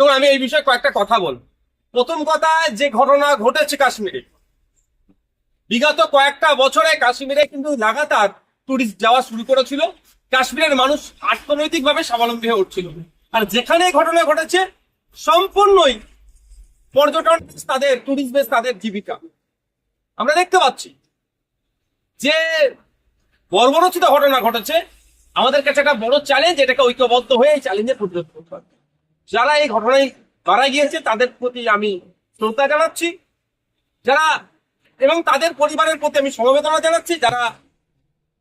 তো আমি এই বিষয়ে কয়েকটা কথা বল প্রথম কথা, যে ঘটনা ঘটেছে কাশ্মীরে, বিগত কয়েকটা বছরে কাশ্মীরে কিন্তু লাগাতার টুরিস্ট যাওয়া শুরু করেছিল। কাশ্মীরের মানুষ অর্থনৈতিকভাবে স্বাবলম্বী হয়ে উঠছিল। আর যেখানে ঘটনা ঘটেছে, সম্পূর্ণই পর্যটন তাদের টুরিস্ট বেস তাদের জীবিকা। আমরা দেখতে পাচ্ছি যে বর্বরচিত ঘটনা ঘটেছে। আমাদের কাছে একটা বড় চ্যালেঞ্জ এটাকে ঐক্যবদ্ধ হয়ে এই চ্যালেঞ্জে প্রতিরোধ করতে হবে। যারা এই ঘটনায় মারা গিয়েছে, তাদের প্রতি আমি শ্রদ্ধা জানাচ্ছি। যারা এবং তাদের পরিবারের প্রতি আমি সমবেদনা জানাচ্ছি, যারা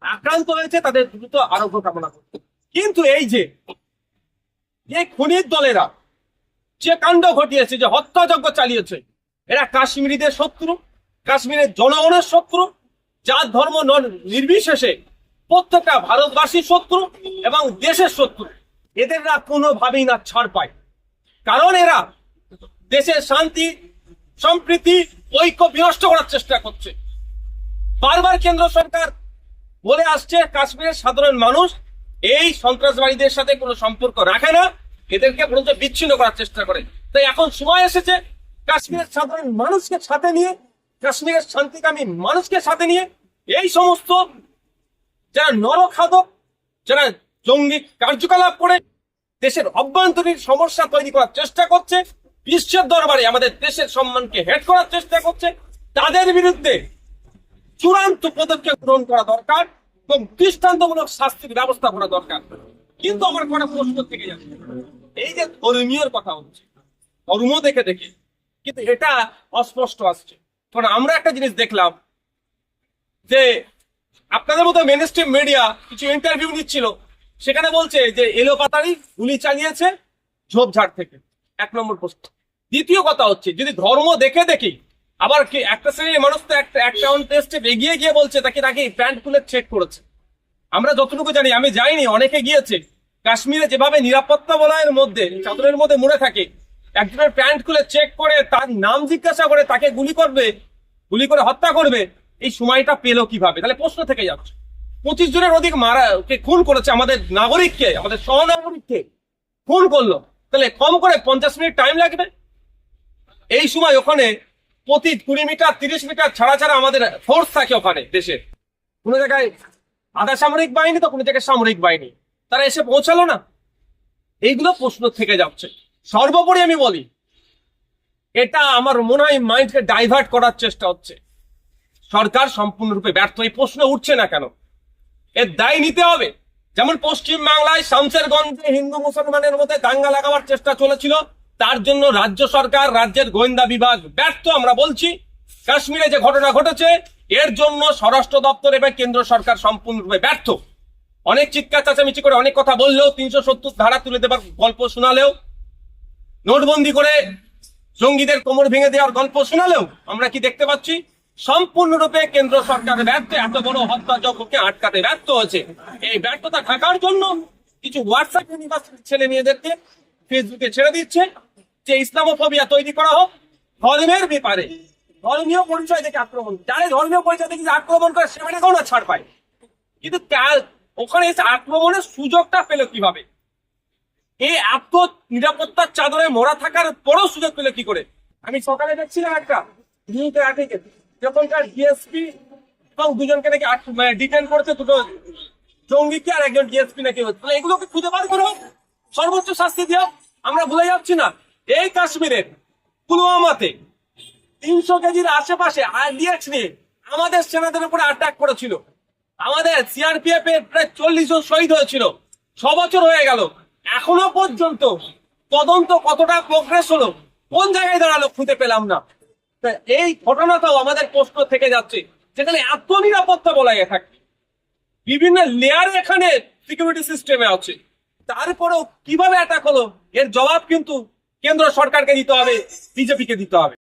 আক্রান্ত হয়েছে, তাদের দ্রুত আরোগ্য কামনা করছি। কিন্তু এই যে এই খুনির দলেরা, যে কাণ্ড ঘটিয়েছে, যে হত্যাযজ্ঞ চালিয়েছে, এরা কাশ্মীরিদের শত্রু, কাশ্মীরের জনগণের শত্রু জাত ধর্ম নির্বিশেষে প্রত্যেকটা ভারতবাসীর শত্রু এবং দেশের শত্রু, এদের না কোনোভাবেই না ছাড় পায়। কারণ এরা দেশের শান্তি, সম্প্রীতি, ঐক্য বিনষ্ট করার চেষ্টা করছে। বারবার কেন্দ্র সরকার বলে আসছে, কাশ্মীরের সাধারণ মানুষ এই সন্ত্রাসবাদীদের সাথে কোনো সম্পর্ক রাখে না, এদেরকে বরঞ্চ বিচ্ছিন্ন করার চেষ্টা করে। তাই এখন সময় এসেছে কাশ্মীরের সাধারণ মানুষকে সাথে নিয়ে, কাশ্মীরের শান্তিকামী মানুষকে সাথে নিয়ে এই সমস্ত যারা নরখাদক, যারা জঙ্গি কার্যকলাপ করে দেশের অভ্যন্তরীণ সমস্যা তৈরি করার চেষ্টা করছে। বিশ্বের দরবারে আমাদের দেশের সম্মানকে হেড করার চেষ্টা করছে। তাদের বিরুদ্ধে চূড়ান্ত পদক্ষেপ গ্রহণ করা দরকার এবং দৃষ্টান্তমূলক শাস্তির ব্যবস্থা করা দরকার। কিন্তু আমার কটা প্রশ্ন থেকে যাচ্ছে। এই যে ধর্মীয়র কথা হচ্ছে, ধর্ম দেখে দেখে। কিন্তু এটা অস্পষ্ট আসছে। কারণ আমরা একটা জিনিস দেখলাম যে আপনাদের মতো মেনস্ট্রিম মিডিয়া কিছু ইন্টারভিউ নিচ্ছিল। সেখানে বলছে যে এলো পাতারি গুলি চালিয়েছে ঝোপঝাড় থেকে। এক নম্বর প্রশ্ন। দ্বিতীয় কথা হচ্ছে, যদি ধর্ম দেখে দেখি, আবার কি একটা শ্রেণির মানুষ তো একটা একটা টেস্টে এগিয়ে গিয়ে বলছে, তাকে তাকে প্যান্ট খুলে চেক করেছে। আমরা যতটুকু জানি, আমি যাইনি, অনেকে গিয়েছে। কাশ্মীরে যেভাবে নিরাপত্তা বলয়ের মধ্যে, চাদরের মধ্যে মুড়ে থাকে, একজনের প্যান্ট খুলে চেক করে, তার নাম জিজ্ঞাসা করে, তাকে গুলি করবে, গুলি করে হত্যা করবে, এই সময়টা পেল কীভাবে? তাহলে প্রশ্ন থেকে যাচ্ছে। পঁচিশ জনের অধিক মারা খুন করেছে আমাদের নাগরিককে, আমাদের সহনাগরিককে খুন করল। তাহলে কম করে পঞ্চাশ মিনিট টাইম লাগবে। এই সময় ওখানে প্রতি কুড়ি মিটার, তিরিশ মিটার ছাড়া ছাড়া আমাদের ফোর্স থাকে ওখানে, দেশে। কোনো জায়গায় আধা সামরিক বাহিনী তো কোনো জায়গায় সামরিক বাহিনী। তারা এসে পৌঁছালো না। এইগুলো প্রশ্ন থেকে যাচ্ছে। সর্বোপরি আমি বলি, এটা আমার মনে হয় মাইন্ডকে ডাইভার্ট করার চেষ্টা হচ্ছে। সরকার সম্পূর্ণরূপে ব্যর্থ। এই প্রশ্ন উঠছে না কেন? এর দায় নিতে হবে। যেমন পশ্চিম বাংলায় শামসেরগঞ্জে হিন্দু মুসলমানের মধ্যে দাঙ্গা লাগাবার চেষ্টা চলেছিল, তার জন্য রাজ্য সরকার, রাজ্যের গোয়েন্দা বিভাগ ব্যর্থ, আমরা বলছি। কাশ্মীরে যে ঘটনা ঘটেছে, এর জন্য স্বরাষ্ট্র দপ্তর এবং কেন্দ্র সরকার সম্পূর্ণরূপে ব্যর্থ। অনেক চিৎকার, চাচামিচি করে অনেক কথা বললেও, তিনশো সত্তর ধারা তুলে দেবার গল্প শোনালেও, নোটবন্দি করে জঙ্গিদের কোমর ভেঙে দেওয়ার গল্প শোনালেও, আমরা কি দেখতে পাচ্ছি? সম্পূর্ণরূপে কেন্দ্র সরকার ব্যর্থ, এত বড় হত্যাযজ্ঞকে আটকাতে ব্যর্থ হয়েছে। এই ব্যর্থতা থাকার জন্য কিছু হোয়াটসঅ্যাপ ইউনিভার্সিটির ছেলে মেয়েদেরকে ফেসবুকে ছেড়ে দিচ্ছে যে ইসলামোফোবিয়া তৈরি করা হোক, ধর্মের ব্যাপারে। ধর্মীয় পরিচয় থেকে আক্রমণ। যারা ধর্মীয় পরিচয় থেকে আক্রমণ করে সে মানে না ছাড় পায়। কিন্তু তার- ওখানে এসে আক্রমণের সুযোগটা পেল কীভাবে? এই এত নিরাপত্তার চাদরে মোড়া থাকার পরও সুযোগ পেলে কি করে? আমি সকালে দেখছিলাম একটা নিউজের আর্টিকেল যখনকার ডিএসপি এবং দুজনকে নাকি ডিটেন করেছে দুটো জঙ্গিকে আর একজন ডিএসপি নাকি হচ্ছে। তাহলে এগুলোকে খুঁজে বার করো। সর্বোচ্চ শাস্তি দিও। আমরা ভুলে যাচ্ছি না। এই কাশ্মীরের পুলওয়ামাতে তিনশো কেজির আশেপাশে আইডিএক্স নিয়ে আমাদের সেনাদের উপরে অ্যাটাক করেছিল। আমাদের সিআরপিএফ এর প্রায় চল্লিশ জন শহীদ হয়েছিল। ছ বছর হয়ে গেল। এখনও পর্যন্ত তদন্ত কতটা প্রোগ্রেস হলো, কোন জায়গায় দাঁড়াল খুঁজে পেলাম না। এই ঘটনাটাও আমাদের প্রশ্ন থেকে যাচ্ছে, যেখানে এত নিরাপত্তা বলা থাকে। বিভিন্ন লেয়ার এখানে সিকিউরিটি সিস্টেমে আছে। তারপরেও কীভাবে অ্যাটাক হলো? এর জবাব কিন্তু কেন্দ্র সরকারকে দিতে হবে, বিজেপিকে দিতে হবে।